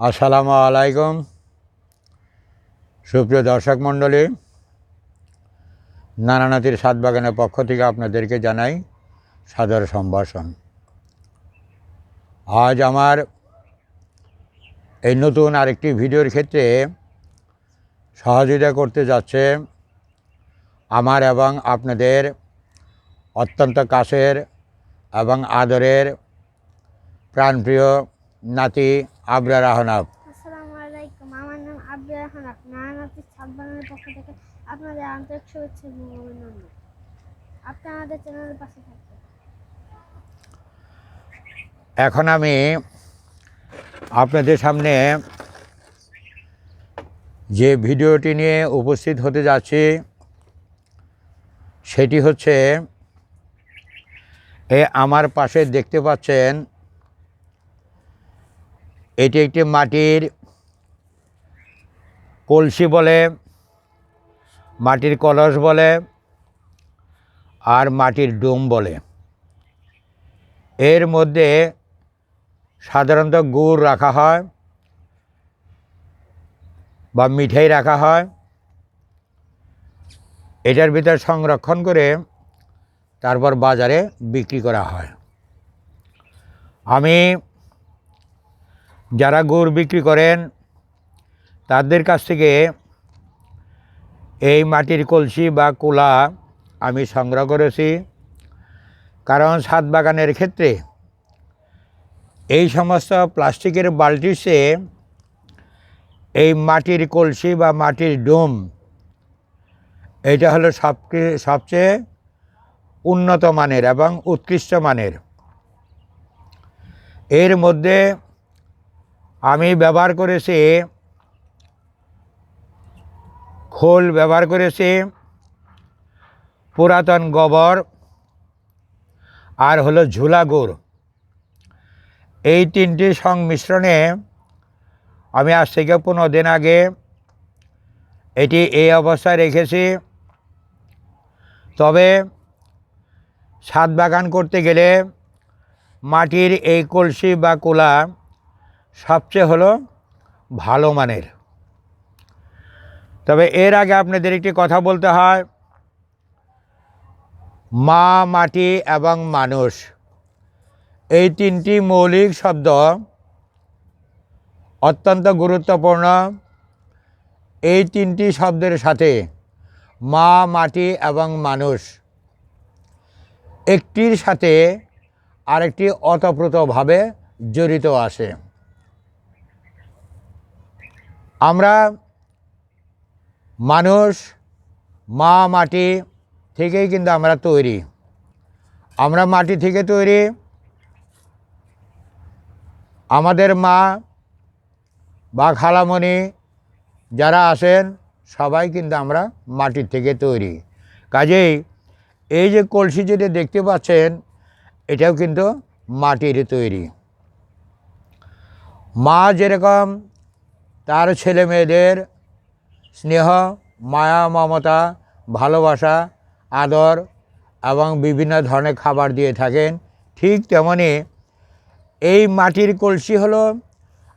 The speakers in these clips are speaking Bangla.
আসসালামু আলাইকুম। সুপ্রিয় দর্শক মণ্ডলী নানানাতির সাত বাগানের পক্ষ থেকে আপনাদেরকে জানাই সাদর সম্ভাষণ। আজ আমার এই নতুন আরেকটি ভিডিওর ক্ষেত্রে সহযোগিতা করতে যাচ্ছে আমার এবং আপনাদের অত্যন্ত কাছের এবং আদরের প্রাণপ্রিয় নাতি আবরার আহনাব। আসসালামু আলাইকুম আমার নাম আব্দুর রহমান নানানাথি ছাব্বানের পক্ষ থেকে আপনাদের আন্তরিক শুভেচ্ছা এবং অভিনন্দন। আপনি আমাদের চ্যানেলের পাশে থাকবেন। এখন আমি আপনাদের সামনে যে ভিডিওটি নিয়ে উপস্থিত হতে যাচ্ছি সেটি হচ্ছে এ আমার পাশে দেখতে পাচ্ছেন এটি একটি মাটির কলসি বলে, মাটির কলস বলে, আর মাটির ডুম বলে। এর মধ্যে সাধারণত গুড় রাখা হয় বা মিঠাই রাখা হয়। এটার ভিতর সংরক্ষণ করে তারপর বাজারে বিক্রি করা হয়। আমি যারা গুড় বিক্রি করেন, তাদের কাছ থেকে এই মাটির কলসি বা কুলা আমি সংগ্রহ করেছি। কারণ ছাদ বাগানের ক্ষেত্রে এই সমস্ত প্লাস্টিকের বালতির চেয়ে এই মাটির কলসি বা মাটির ডোম, এটা হলো সব সবচেয়ে উন্নত মানের এবং উৎকৃষ্ট মানের। এর মধ্যে আমি ব্যবহার করেছি, খোল ব্যবহার করেছি, পুরাতন গোবর, আর হলো ঝুলা গুড়। এই তিনটি সংমিশ্রণে আমি আজ থেকে পনেরো দিন আগে এটি এই অবস্থায় রেখেছি। তবে ছাদ বাগান করতে গেলে মাটির এই কলসি বা কোলা সবচেয়ে হলো ভালো মানের। তবে এর আগে আপনাদের একটি কথা বলতে হয়, মা, মাটি এবং মানুষ। এই তিনটি মৌলিক শব্দ অত্যন্ত গুরুত্বপূর্ণ। এই তিনটি শব্দের সাথে মা, মাটি এবং মানুষ একটির সাথে আরেকটি অতপ্রতভাবে জড়িত আছে। আমরা মানুষ, মা, মাটি থেকেই কিন্তু আমরা তৈরি। আমরা মাটি থেকে তৈরি। আমাদের মা বা খালামণি যারা আছেন, সবাই কিন্তু আমরা মাটির থেকে তৈরি। কাজেই এই যে কলসি যেটা দেখতে পাচ্ছেন, এটাও কিন্তু মাটির তৈরি। মা যেরকম তার ছেলে মেয়েদের স্নেহ, মায়া, মমতা, ভালোবাসা, আদর এবং বিভিন্ন ধরনের খাবার দিয়ে থাকেন। ঠিক তেমনি এই মাটির কলসি হলো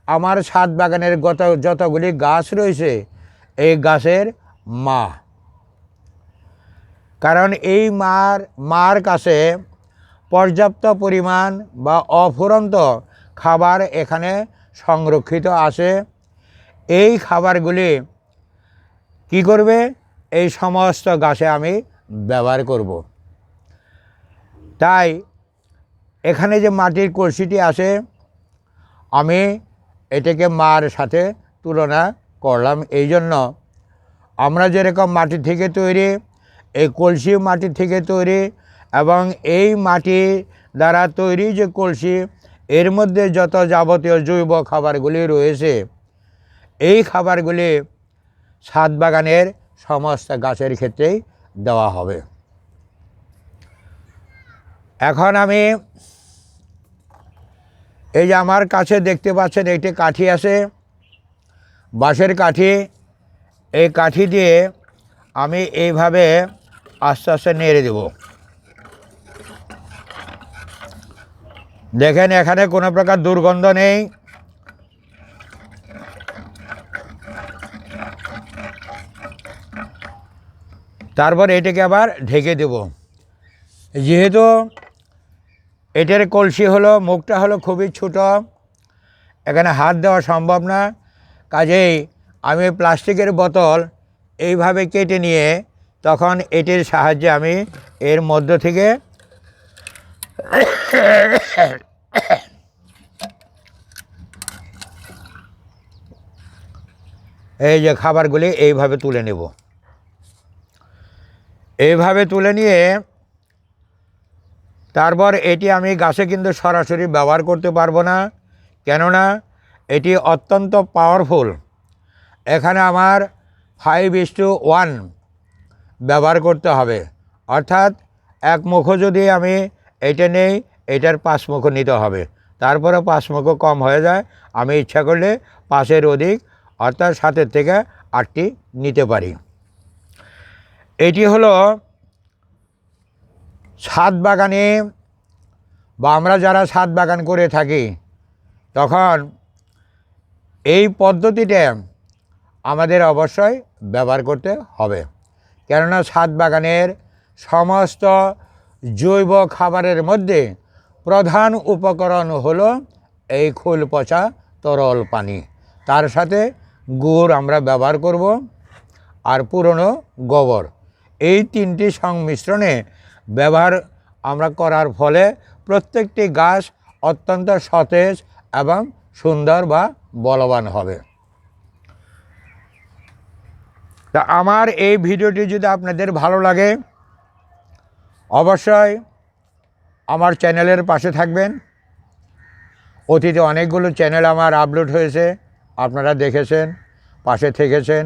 আমার ছাদ বাগানের গত যতগুলি গাছ রয়েছে, এই গাছের মা। কারণ এই মার মার কাছে পর্যাপ্ত পরিমাণ বা অফুরন্ত খাবার এখানে সংরক্ষিত আছে। এই খাবারগুলি কি করবে? এই সমস্ত গাছে আমি ব্যবহার করব। তাই এখানে যে মাটির কলসিটি আছে, আমি এটাকে মার সাথে তুলনা করলাম। এই জন্য আমরা যেরকম মাটি থেকে তৈরি, এই কলসি মাটি থেকে তৈরি এবং এই মাটি দ্বারা তৈরি যে কলসি, এর মধ্যে যত যাবতীয় জৈব খাবারগুলি রয়েছে এই খাবারগুলি ছাদ বাগানের সমস্ত গাছের ক্ষেত্রেই দেওয়া হবে। এখন আমি এই যে আমার কাছে দেখতে পাচ্ছেন একটি কাঠি আছে, বাঁশের কাঠি। এই কাঠি দিয়ে আমি এইভাবে আস্তে আস্তে নেড়ে দেব। দেখেন এখানে কোনো প্রকার দুর্গন্ধ নেই। তারপর এটাকে আবার ঢেকে দেব। যেহেতু এটার কলসি হলো, মুখটা হলো খুবই ছোট, এখানে হাত দেওয়া সম্ভব না। কাজেই আমি প্লাস্টিকের বোতল এইভাবে কেটে নিয়ে তখন এটির সাহায্যে আমি এর মধ্য থেকে এই যে খাবারগুলি এইভাবে তুলে নেব। এইভাবে তুলে নিয়ে তারপর এটি আমি গাছে কিন্তু সরাসরি ব্যবহার করতে পারব না। কেননা এটি অত্যন্ত পাওয়ারফুল এখানে আমার ফাইভ ইস টু ওয়ান ব্যবহার করতে হবে। অর্থাৎ এক মুখো যদি আমি এটা নেই, এটার পাঁচ মুখো নিতে হবে। তারপরে পাঁচ মুখো কম হয়ে যায়। আমি ইচ্ছা করলে পাঁচের অধিক, অর্থাৎ সাতের থেকে আটটি নিতে পারি। এটি হলো ছাদ বাগানে বা আমরা যারা ছাদ বাগান করে থাকি, তখন এই পদ্ধতিটা আমাদের অবশ্যই ব্যবহার করতে হবে। কেননা ছাদ বাগানের সমস্ত জৈব খাবারের মধ্যে প্রধান উপকরণ হলো এই খোল পচা তরল পানি। তার সাথে গুড় আমরা ব্যবহার করব, আর পুরনো গোবর। এই তিনটি সংমিশ্রণে ব্যবহার আমরা করার ফলে প্রত্যেকটি গাছ অত্যন্ত সতেজ এবং সুন্দর বা বলবান হবে। তা আমার এই ভিডিওটি যদি আপনাদের ভালো লাগে, অবশ্যই আমার চ্যানেলের পাশে থাকবেন। অতীতে অনেকগুলো চ্যানেল আমার আপলোড হয়েছে, আপনারা দেখেছেন, পাশে থেকেছেন।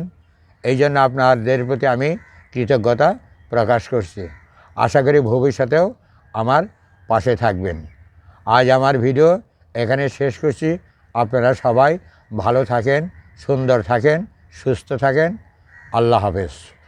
এই জন্য আপনাদের প্রতি আমি কৃতজ্ঞতা প্রকাশ করছি। আশা করি ভবিষ্যতেও আমার পাশে থাকবেন। আজ আমার ভিডিও এখানে শেষ করছি। আপনারা সবাই ভালো থাকেন, সুন্দর থাকেন, সুস্থ থাকেন। আল্লাহ হাফেজ।